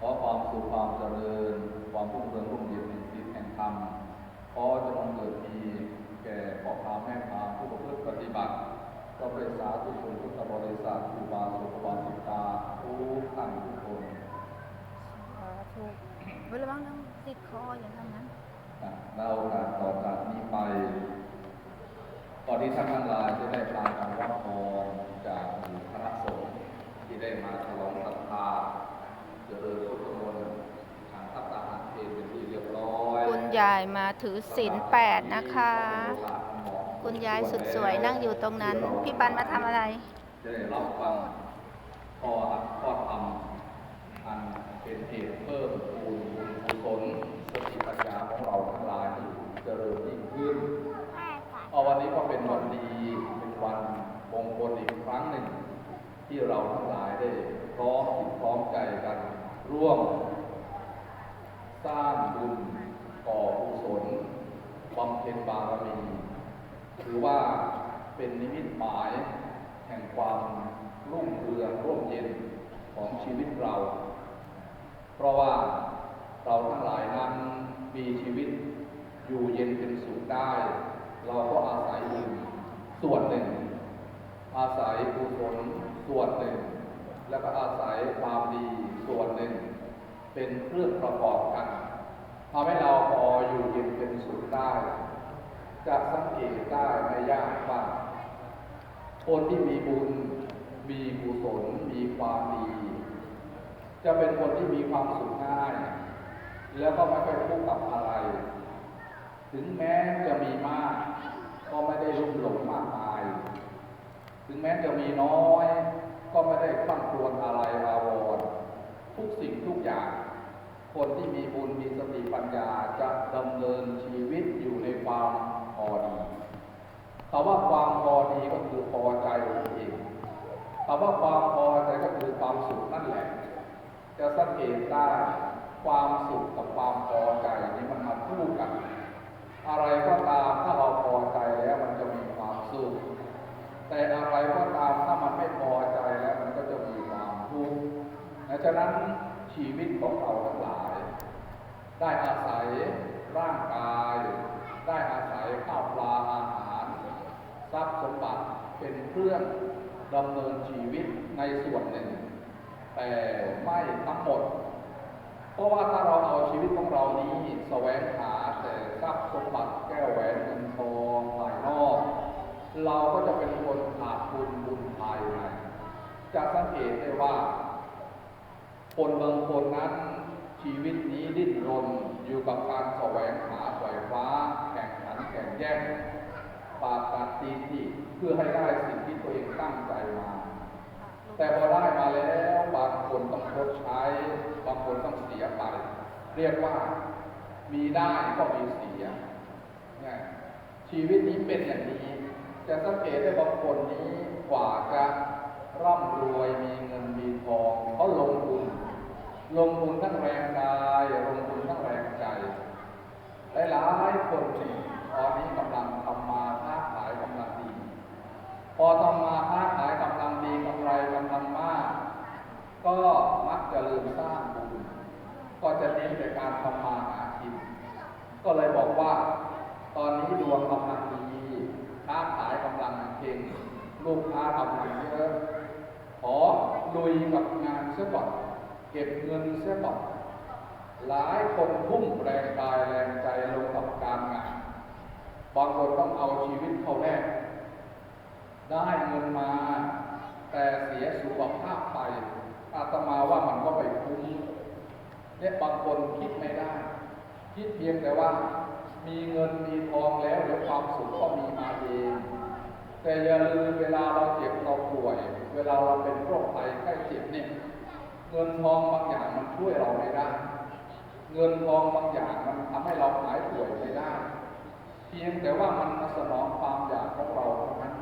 ขอความสุขความเจริญ ความรุ่งเรืองรุ่งเรืองแห่งศีลแห่งธรรมขอจงเกิดมีแก่พ่อพาแม่พาผู้ประพฤติปฏิบัติก็เป็นสาธุชนพุทธบริษัทครูบาสุขบาสิกาทุกท่านทุกคนสาธุเวลาบ้างน้ำติดคออย่างนั้นนั้นอะเราการต่อจากนี้ไปตอนที่ท่านทั้งหลายจะได้พากันรับพรจากหมู่คณะสงฆ์ที่ได้มาฉลองศรัทธา คุณยายมาถือศีลแปดนะคะ คุณยายสุดสวยนั่งอยู่ตรงนั้น พี่ปันมาทำอะไรจะได้รับฟังข้ออัดข้อธรรมอันเป็นเหตุเพิ่มพูนบุญกุศลสติปัญญาของเราทั้งหลายที่เจริญยิ่งขึ้นเอาวันนี้ก็เป็นวันดีเป็นวันมงคลอีกครั้งหนึ่ง ที่เราทั้งหลายได้พร้อมจิตพร้อมใจกัน ร่วม สร้างบุญก่อกุศลบำเพ็ญบารมีถือว่าเป็นนิมิตหมายแห่งความรุ่งเรืองร่มเย็นของชีวิตเรา เพราะว่าเราทั้งหลายนั้นมีชีวิตอยู่เย็นเป็นสุขได้ เราก็อาศัยบุญส่วนหนึ่ง อาศัยกุศลส่วนหนึ่ง แล้วก็อาศัยความดี ส่วนหนึ่ง เป็นเครื่องประกอบกันทำให้เราพออยู่เย็นเป็นสุขได้ จะสังเกตได้ไม่ยากว่าคนที่มีบุญ มีกุศล มีความดี จะเป็นคนที่มีความสุขง่าย แล้วก็ไม่ค่อยทุกข์กับอะไร ถึงแม้จะมีมาก ก็ไม่ได้รุ่มหลงมากมาย ถึงแม้จะมีน้อย ก็ไม่ได้คลั่งครวญอะไรอาวร์ ทุกสิ่งทุกอย่าง คนที่มีบุญมีสติปัญญาจะดำเนินชีวิตอยู่ในความพอดีคำว่าความพอดีก็คือพอใจนั่นเองคำว่าความพอใจก็คือความสุขนั่นแหละ จะสังเกตได้ความสุขกับความพอใจนี้มันมาคู่กัน อะไรก็ตามถ้าเราพอใจแล้วมันจะมีความสุข แต่อะไรก็ตามถ้ามันไม่พอใจแล้วมันก็จะมีความทุกข์ ดังนั้นชีวิตของเราทั้งหลาย ได้อาศัยร่างกาย ได้อาศัยข้าวปลาอาหาร ทรัพย์สมบัติเป็นเครื่องดำเนินชีวิตในส่วนหนึ่ง แต่ไม่ทั้งหมด เพราะว่าถ้าเราเอาชีวิตของเรานี้แสวงหาแต่ทรัพย์สมบัติแก้วแหวนเงินทองภายนอก เราก็จะเป็นคนขาดทุนบุญภายในจะสังเกตได้ว่า คนบางคนนั้นชีวิตนี้ดิ้นรนอยู่กับการแสวงหาไฟฟ้า แข่งขันแข่งแย่งปาตาตีที่เพื่อให้ได้สิ่งที่ตัวเองตั้งใจมา แต่พอได้มาแล้วบางคนต้องชดใช้ บางคนต้องเสียไป เรียกว่ามีได้ก็มีเสียเนี่ยชีวิตนี้เป็นอย่างนี้ จะสังเกตได้บางคนนี้กว่าจะร่ำรวยมีเงินมีทองเขาลงทุน ลงทุนทั้งแรงกายลงทุนทั้งแรงใจ หลายๆคนที่ตอนนี้กำลังทำมาค้าขายกำลังดี พอทำมาค้าขายกำลังดีกำไรกำลังมาก ก็มักจะลืมสร้างบุญก็จะเน้นแต่การทำมาหากิน ก็เลยบอกว่า ตอนนี้ดวงกำลังดีค้าขายกำลังเก่งลูกค้ากำลังเยอะขอลุยกับงานเสียก่อน เก็บเงินเสียก่อนหลายคนทุ่มแรงกายแรงใจลงกับการงาน บางคนต้องเอาชีวิตเข้าแลกได้เงินมา แต่เสียสุขภาพไปอาตมาว่ามันก็ไปคุ้มเนี่ยบางคนคิดไม่ได้ คิดเพียงแต่ว่ามีเงินมีทองแล้วเดี๋ยวความสุขก็มีมาเองแต่อย่าลืมเวลาเราเจ็บเราป่วย เวลาเราเป็นโรคภัยไข้เจ็บเนี่ย เงินทองบางอย่างมันช่วยเราไม่ได้ เงินทองบางอย่างมันทำให้เราหายป่วยไม่ได้ เพียงแต่ว่ามันมาสนองความอยากของเราเท่านั้น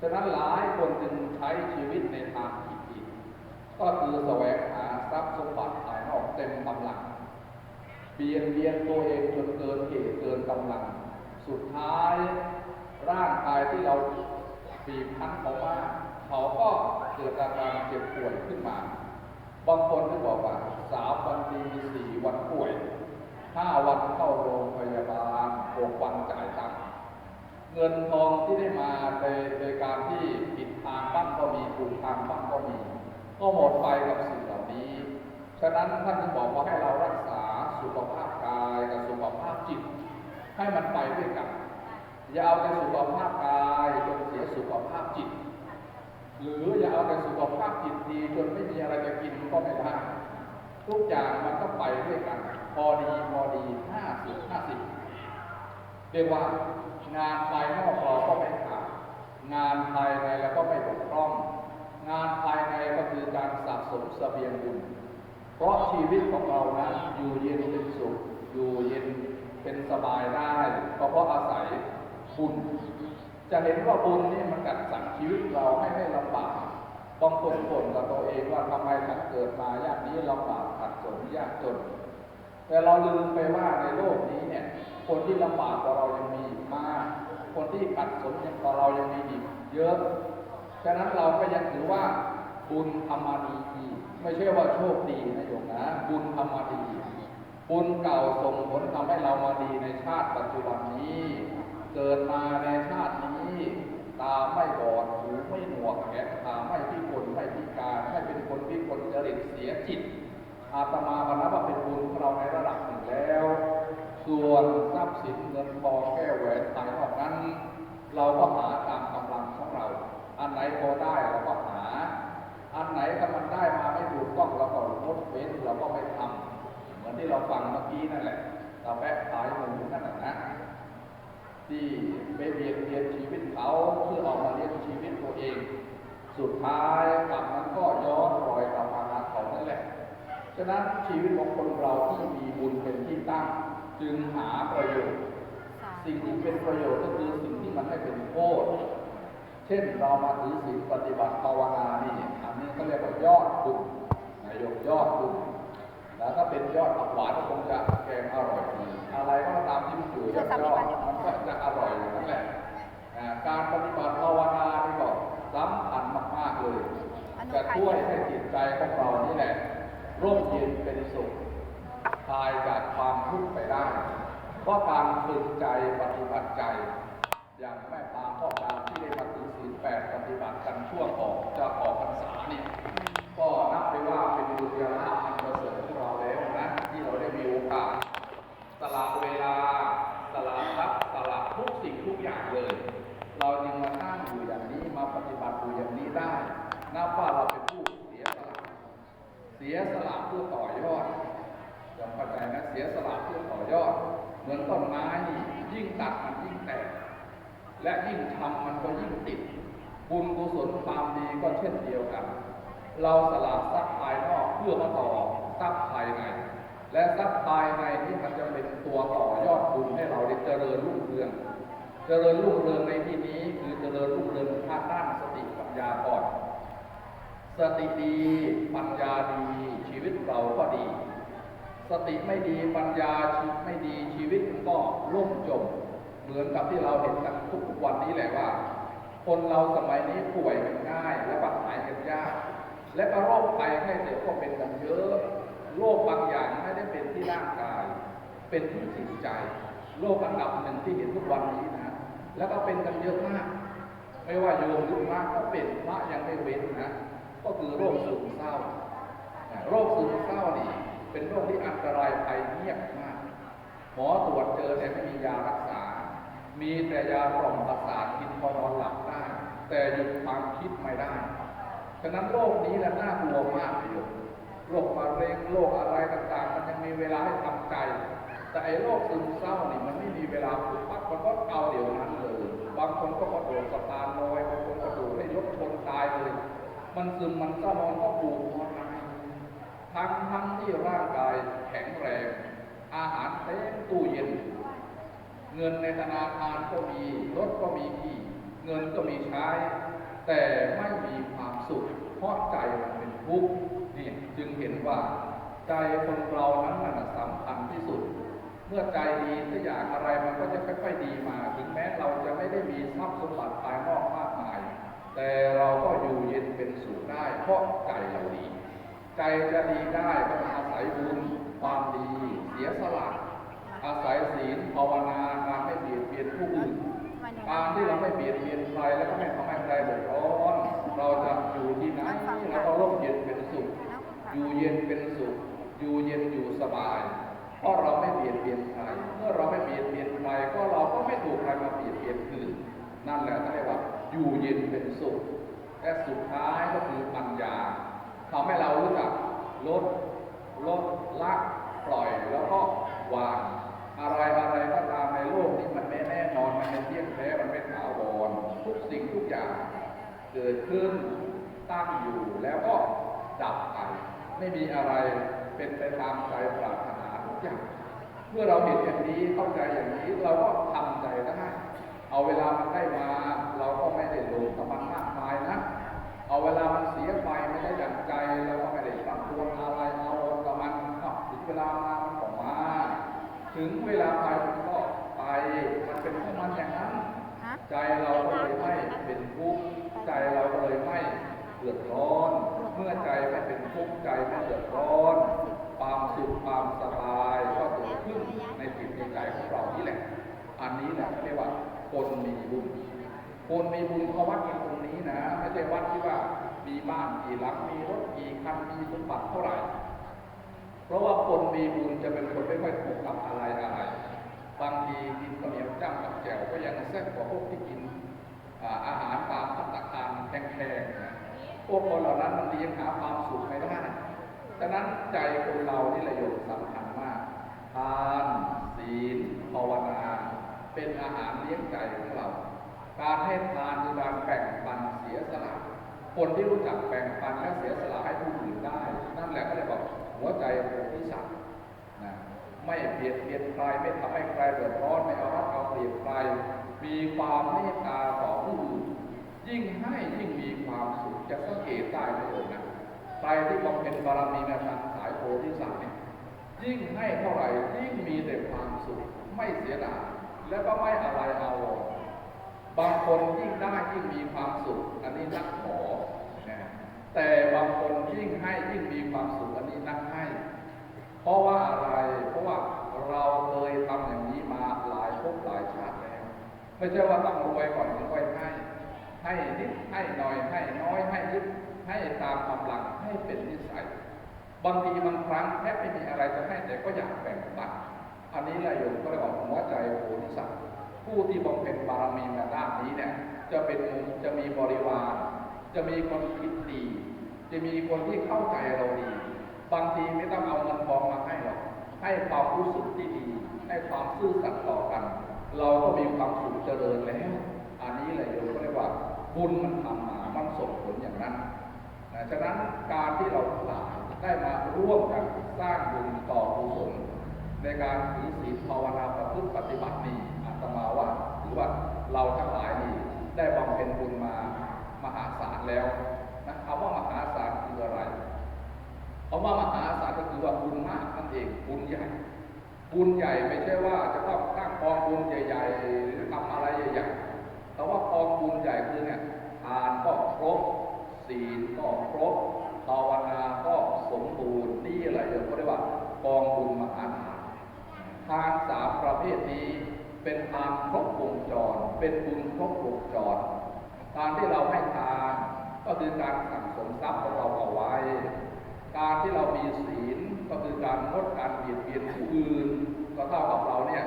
ฉะนั้นหลายคนจึงใช้ชีวิตในทางผิดๆก็คือแสวงหาทรัพย์สมบัติภายนอกเต็มกำลังเบียดเบียนตัวเองจนเกินเหตุเกินกำลัง สุดท้ายร่างกายที่เราบีบคั้นเขามากเขาก็เกิดอาการเจ็บป่วยขึ้นมา บางคนที่บอกว่าสามวันดีสี่วันป่วยห้าวันเข้าโรงพยาบาลหกวันจ่ายตังค์เงินทองที่ได้มาโดยโดยการที่ผิดทางบ้างก็มีถูกทางบ้างก็มี ก็หมดไปกับสิ่งเหล่านี้ ฉะนั้นท่านจึงบอกว่าให้เรารักษาสุขภาพกายกับสุขภาพจิต ให้มันไปด้วยกัน อย่าเอาแต่สุขภาพกายจนเสียสุขภาพจิต หรืออย่าเอาแต่สุขภาพจิตดีจนไม่มีอะไรจะกินก็ไม่ได้ทุกอย่างมันก็ไปด้วยกัน พอดีพอดีห้าสิบห้าสิบเรียกว่างานภายนอกเราก็ไม่ขาดงานภายในเราก็ไม่บกพร่อง งานภายในก็คือการสะสมเสบียงบุญเพราะชีวิตของเรานะอยู่เย็นเป็นสุข อยู่เย็นเป็นสบายได้ก็เพราะอาศัยบุญจะเห็นว่าบุญนี่มันกัดสั่ง ชีวิตเราให้ไม่ลำบากบางคนบ่นกับตัวเองว่าทำไมฉันเกิดมาอย่างนี้ลำบากขัดสนยากจน แต่เราลืมไปว่าในโลกนี้เนี่ย คนที่ลำบากกว่าเรายังมีมาก คนที่ขัดสนกว่าเรายังมีอีกเยอะ ฉะนั้นเราก็ยังถือว่าบุญธรรมดีไม่ใช่ว่าโชคดีนะโยมนะ บุญธรรมดีบุญเก่าส่งผลทำให้เรามาดีในชาติปัจจุบันนี้ เกิดมาในชาตินี้ ตาไม่บอดหูไม่หนวกแขนขาไม่พิกลไม่พิการไม่เป็นคนพิกลจริตเสียจิต อาตมาบรรณว่าเป็นบุญของเราในระดับหนึ่งแล้ว ส่วนทรัพย์สินเงินทองแก้วแหวนภายนอกนั้น เราก็หาตามกำลังของเรา อันไหนพอได้เราก็หา อันไหนถ้ามันได้มาไม่ถูกต้องเราก็ลดเว้นเราก็ไม่ทำเหมือนที่เราฟังเมื่อกี้นั่นแหละเราแปะขายหมูนั่นแหละนะ ที่ไปเบียดเบียนชีวิตเขาเพื่อเอามาเลี้ยงชีวิตตัวเอง สุดท้ายกลับมันก็ย้อนรอยกลับมาหาเขานั่นแหละ ฉะนั้นชีวิตของคนเราที่มีบุญเป็นที่ตั้ง จึงหาประโยชน์ สิ่งที่เป็นประโยชน์ก็คือสิ่งที่มันไม่เป็นโทษเช่นเรามาถือศีลปฏิบัติภาวนานี่อันนี้เขาเรียกว่ายอดบุญนายกยอดบุญ แล้วถ้าเป็นยอดผักหวานก็คงจะแกงอร่อยดีอะไรก็ตามที่มันอยู่ยอดยอดมันก็จะอร่อยอย่างนั้นแหละอ่าการปฏิบัติภาวนานี่ก็สำคัญมากๆเลยจะช่วยให้จิตใจของเรานี่แหละร่มเย็นเป็นสุขคลายจากความทุกข์ไปได้เพราะการฝึกใจปฏิบัติใจ อย่างแม่พาพ่อตามที่ได้มาถือศีลแปดปฏิบัติกันช่วงออกจะออกพรรษาเนี่ยก็นับไปว่าเป็นบุญญาลาภอันประเสริฐของเราแล้วนะที่เราได้มีโอกาสสละเวลาสละทรัพย์สละทุกสิ่งทุกอย่างเลย เราจึงมานั่งอยู่อย่างนี้มาปฏิบัติอยู่อย่างนี้ได้นับว่าเราเป็นผู้เสียสละ เสี ยสละเพื่อต่อยอดจำเข้าใจนะเสียสละเพื่อต่อยอด เหมือนต้นไม้ยิ่งตัดมันยิ่งแตก และยิ่งทำมันก็ยิ่งติด บุญกุศลความดีก็เช่นเดียวกัน เราสละทรัพย์ภายนอกเพื่อมาต่อทรัพย์ภายใน และทรัพย์ภายในนี่มันจะเป็นตัวต่อยอดบุญให้เราได้เจริญรุ่งเรือง เจริญรุ่งเรืองในที่นี้คือเจริญรุ่งเรืองทางด้านสติปัญญาก่อน สติดีปัญญาดีชีวิตเราก็ดี สติไม่ดีปัญญาไม่ดีชีวิตมันก็ล่มจม เหมือนกับที่เราเห็นกันทุกวันนี้แหละว่า คนเราสมัยนี้ป่วยกันง่ายและบัดหายกันยาก และก็โรคภัยไข้เจ็บก็เป็นกันเยอะโรคบางอย่างไม่ได้เป็นที่ร่างกาย เป็นที่จิตใจโรคอันดับหนึ่งที่เห็นทุกวันนี้นะแล้วก็เป็นกันเยอะมาก ไม่ว่าโยมหรือพระก็เป็นพระยังไม่เว้นนะ ก็คือโรคซึมเศร้า โรคซึมเศร้านี่เป็นโรคที่อันตรายภัยเงียบมาก หมอตรวจเจอแต่ไม่มียารักษา มีแต่ยากล่อมประสาทกินพอนอนหลับได้ แต่หยุดความคิดไม่ได้ ฉะนั้นโรคนี้แหละน่ากลัวมากเลยโยมโรคมะเร็งโรคอะไรต่างๆ มันยังมีเวลาให้ทำใจ แต่ไอ้โรคซึมเศร้านี่มันไม่มีเวลาฝึกปักมันก็เอาเดี๋ยวนั้นเลย บางคนก็กระโดดสะพานลอย มันซึมมันเศร้านอนก็ปลูกนอตายทั้งทั้งที่ร่างกายแข็งแรง อาหารเต็มตู้เย็น เงินในธนาคารก็มีรถก็มีขี่เงินก็มีใช้ แต่ไม่มีความสุข เพราะใจมันเป็นทุกข์นี่จึงเห็นว่า ใจคนเรานั้นน่ะสำคัญที่สุด เมื่อใจดีสักอย่างอะไรมันก็จะค่อยๆดีมา ถึงแม้เราจะไม่ได้มีทรัพย์สมบัติภายนอกมากมาย แต่เราก็อยู่เย็น เป็นสุขได้เพราะใจเราดี ใจจะดีได้ก็อาศัยบุญยสละ อาศัยศีลภาวนาการไม่เบียดเบียนผู้อื่นการที่เราไม่เบียดเบียนใครแล้วก็ไม่ทำให้ใครเดือดร้อนเราจะอยู่ที่ไหนเราก็ร่มเย็นเป็นสุข อยู่เย็นเป็นสุข อยู่เย็นอยู่สบายเพราะเราไม่เบียดเบียนใครเมื่อเราไม่เบียดเบียนใครก็เราก็ไม่ถูกใครมาเบียดเบียนคืนนั่นแหละเขาเรียกว่าอยู่เย็นเป็นสุข และสุดท้ายก็คือปัญญาทำให้เรารู้จักลดลดละปล่อยแล้วก็วาง อะไรอะไรก็ตามในโลกนี้มันไม่แน่นอนมันไม่เที่ยงแท้มันไม่ถาวรทุกสิ่งทุกอย่าง เกิดขึ้นตั้งอยู่แล้วก็ดับไปไม่มีอะไรเป็นไปตามใจปรารถนาทุกอย่างเมื่อเราเห็นอย่างนี้เข้าใจอย่างนี้เราก็ทำใจได้เอาเวลามันได้มา เราก็ไม่ได้ลงกับมันมากมายนะ เอาเวลามันเสียไปไม่ได้ดั่งใจเราก็ไม่ได้ปรับตัวอะไรเอากับมันอ้าวถึงเวลามามันก็มา ถึงเวลาไปมันก็ไป มันเป็นของมันอย่างนั้น ฮะ ใจเราก็เลยไม่เป็นทุกข์ใจเราก็เลยไม่เดือดร้อน เมื่อใจไม่เป็นทุกข์ใจไม่เดือดร้อน ความสุขความสบายก็เกิดขึ้นในจิตในใจของเรา นี่แหละ อันนี้แหละเรียกว่าคนมีบุญ คนมีบุญเขาวัดกันตรงนี้นะ ไม่ใช่วัดที่ว่ามีบ้านกี่หลังมีรถกี่คันมีสมบัติเท่าไหร่ เพราะว่าคนมีบุญจะเป็นคนไม่ค่อยถูกกับอะไรอะไร บางทีกินข้าวเหนียวจ้ำกับแจ่วก็ยังแซ่บกว่าพวกที่กินอาหารตามพัตตาคารแพงๆนะพวกคนเหล่านั้นมันเลี้ยงหาความสุขไม่ได้ ฉะนั้นใจคนเรานี่แหละโยมสำคัญมาก ทาน ศีลภาวนา เป็นอาหารเลี้ยงใจของเรา การให้ทานคือการแบ่งปันเสียสละ คนที่รู้จักแบ่งปันและเสียสละให้ผู้อื่นได้ นั่นแหละก็เรียกว่าหัวใจโพธิสัตว์นะไม่เบียดเบียนใครไม่ทำให้ใครเดือดร้อนไม่เอารัดเอาเปรียบใคร มีความเมตตาต่อผู้อื่นยิ่งให้ยิ่งมีความสุขจะสังเกตได้นะโยมนะใครที่บำเพ็ญบารมีในทางสายโพธิสัตว์เนี่ย ยิ่งให้เท่าไหร่ยิ่งมีแต่ความสุขไม่เสียดายแล้วก็ไม่อะไรเอา บางคนยิ่งได้ยิ่งมีความสุข อันนี้นักขอนะแต่บางคนยิ่งให้ยิ่งมีความสุขอันนี้นักให้ เพราะว่าอะไรเพราะว่าเราเคยทำอย่างนี้มาหลายภพหลายชาติแล้วไม่ใช่ว่าต้องรวยก่อนถึงค่อยให้ ให้นิดให้หน่อยให้น้อยให้นิดให้ตามกำลังให้เป็นนิสัย บางทีบางครั้งแทบไม่มีอะไรจะให้แต่ก็อยากแบ่งปันอันนี้แหละโยมก็เรียกว่าหัวใจโพธิสัตว์ผู้ที่บำเพ็ญบารมีในด้านนี้เนี่ยจะเป็นจะมีบริวาร จะมีคนคิดดี จะมีคนที่เข้าใจเราดี บางทีไม่ต้องเอาเงินทองมาให้หรอกให้ความรู้สึกที่ดี ให้ความซื่อสัตย์ต่อกัน เราก็มีความสุขเจริญแล้ว อันนี้แหละโยมก็เรียกว่าบุญมันทำมา มันส่งผลอย่างนั้น ฉะนั้นการที่เราทั้งหลาย ได้มาร่วมกันสร้างบุญต่อกุศลในการถือศีลภาวนาประพฤติปฏิบัตินี้อาตมาว่าถือว่าเราทั้งหลายนี่ได้บำเพ็ญบุญมามหาศาลแล้วนะคำว่ามหาศาลคืออะไรคำว่ามหาศาลก็คือว่าบุญมากนั่นเองบุญใหญ่บุญใหญ่ไม่ใช่ว่าจะต้องตั้งกองบุญใหญ่ๆหรือทำอะไรใหญ่ๆแต่ว่ากองบุญใหญ่คือเนี่ยทานก็ครบศีลก็ครบ ภาวนาก็สมบูรณ์นี่แหละเรียกว่ากองบุญมหาทานทานสามประเภทนี้เป็นทานครบวงจร เป็นบุญครบวงจรทานที่เราให้ทานก็คือการสั่งสมทรัพย์ของเราเอาไว้ การที่เรามีศีลก็คือการงดการเบียดเบียนผู้อื่น ก็เท่ากับเราเนี่ย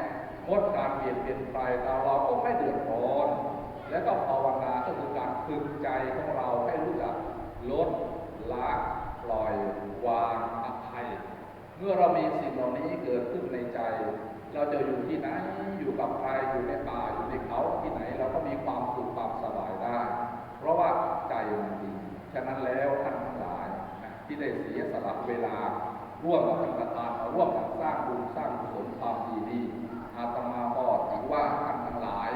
งดการเบียดเบียนใครแต่เราก็ไม่เดือดร้อน และก็ภาวนาก็คือการฝึกใจของเราให้รู้จักลด ละปล่อยวางอภัย เมื่อเรามีสิ่งเหล่านี้เกิดขึ้นในใจ เราจะอยู่ที่ไหนอยู่กับใครอยู่ในป่าอยู่ในเขาที่ไหนเราก็มีความสุขความสบายได้ เพราะว่าใจมันดีฉะนั้นแล้วท่านทั้งหลายนะที่ได้เสียสละเวลา ร่วมกับท่านประธานมาร่วมกันสร้างบุญสร้างกุศลความดีดีอาตมาก็ถือว่าท่านทั้งหลาย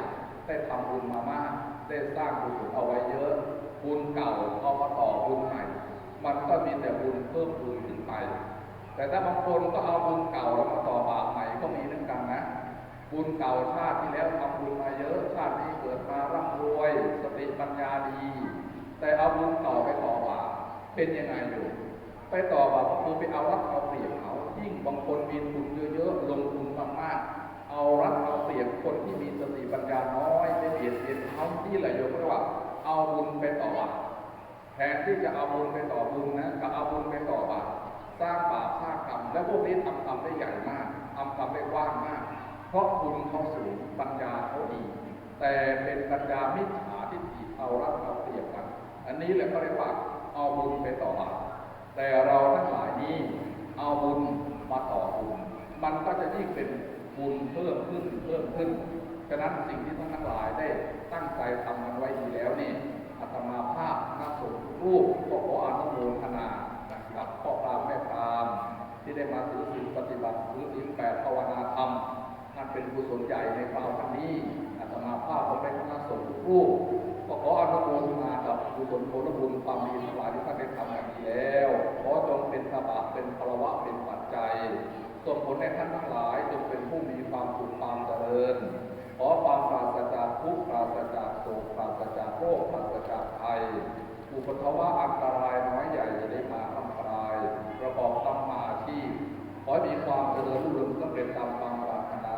ได้ทำบุญมามากได้สร้างบุญเอาไว้เยอะบุญเก่าเอามาต่อบุญใหม่ มันก็มีแต่บุญเพิ่มบุญขึ้นไป แต่ถ้าบางคนก็เอาบุญเก่าแล้วมาต่อบาปใหม่ก็มีเหมือนกันนะ บุญเก่าชาติที่แล้วทำบุญมาเยอะชาตินี้เกิดมาร่ำรวย สติปัญญาดี แต่เอาบุญเก่าไปต่อบาปเป็นยังไงอยู่ ไปต่อบาปก็คือไปเอารัดเอาเปรียบเขายิ่งบางคนมีทุนเยอะๆลงทุนมากๆเอารัดเอาเปรียบคนที่มีสติปัญญาน้อยไปเบียดเบียนเขาที่แหละโยมเรียกว่า เอาบุญไปต่อบาป ทนที่จะเอาบุญไปต่อบุญนะก็เอาบุญไปต่อบาปสร้างบาปสร้างกรรมและพวกนี้ทำกรรมได้ใหญ่มากทำกรรมได้กว้างมาก เพราะบุญเขาสูงปัญญาเขาดี แต่เป็นปัญญามิจฉาทิฏฐิเอารัดเอาเปรียบกัน อันนี้แหละก็เรียกว่าเอาบุญไปต่อบาปแต่เราทั้งหลายนี้เอาบุญมาต่อบุญมันก็จะยิ่งเป็นบุญเพิ่มขึ้นเพิ่มขึ้นฉะนั้นสิ่งที่ท่านทั้งหลายได้ตั้งใจทำกันไว้ดีแล้วนี่อาต มาภาพนักสงฆ์รูปก็ขออนุโมทนากับพ่อพรามแม่พรามที่ได้มาถือศีลปฏิบัติถือศีลแปดภาวนาธรรมนั่นเป็นกุศลใหญ่ในคราวครั้งนี้อาตมาภาพของเป็นคณะสงฆ์รูปก็ขออนุโมทนากับกุศลผลบุญความดีทั้งหลายที่ท่านได้ทำกันดีแล้วขอจงเป็นพระบาเป็นพลวะเป็นปัจจัยส่งผลให้ท่านทั้งหลายจงเป็นผู้มีความสุขความเจริญขอความปราศจากทุกข์ปราศ จากปราศจากโรคปราศจากภัย อุปทวะอันตรายน้อยใหญ่จะได้มาทำปราย ประกอบตำมาอาชีพขอมีความเจริญรุ่งเรืองสำเร็จตามความปรารถนา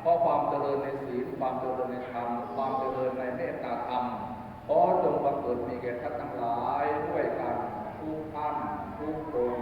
เพราะความเจริญในศีลความเจริญในธรรม ความเจริญในเมตตาธรรมขอจงบังเกิดมีแก่ท่านทั้งหลายด้วยกันทุกท่านทุกคน